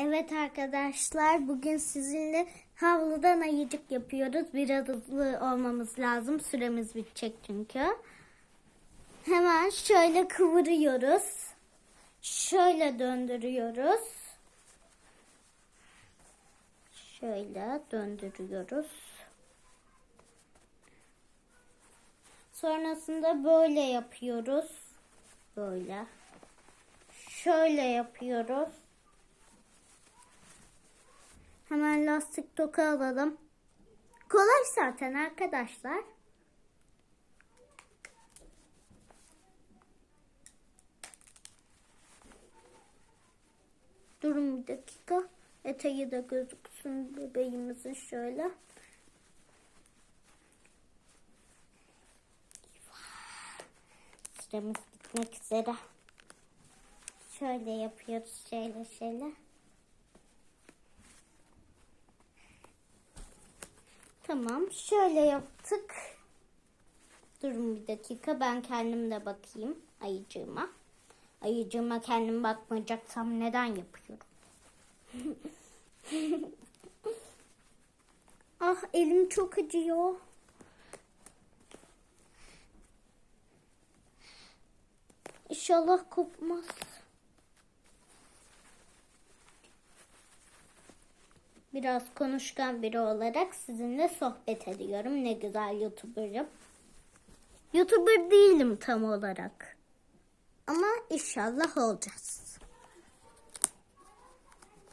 Evet arkadaşlar bugün sizinle havludan ayıcık yapıyoruz. Biraz hızlı olmamız lazım. Süremiz bitecek çünkü. Hemen şöyle kıvırıyoruz. Şöyle döndürüyoruz. Şöyle döndürüyoruz. Sonrasında böyle yapıyoruz. Böyle. Şöyle yapıyoruz. Hemen lastik toka alalım. Kolay zaten arkadaşlar. Durun bir dakika. Eteği de gözüksün bebeğimizin şöyle. Süremiz bitmek üzere. Şöyle yapıyoruz şöyle şöyle. Tamam şöyle yaptık. Durun bir dakika ben kendim de bakayım ayıcığıma. Ayıcığıma kendim bakmayacaksam neden yapıyorum? ah elim çok acıyor. İnşallah kopmaz. Biraz konuşkan biri olarak sizinle sohbet ediyorum. Ne güzel YouTuber'ım. YouTuber değilim tam olarak. Ama inşallah olacağız.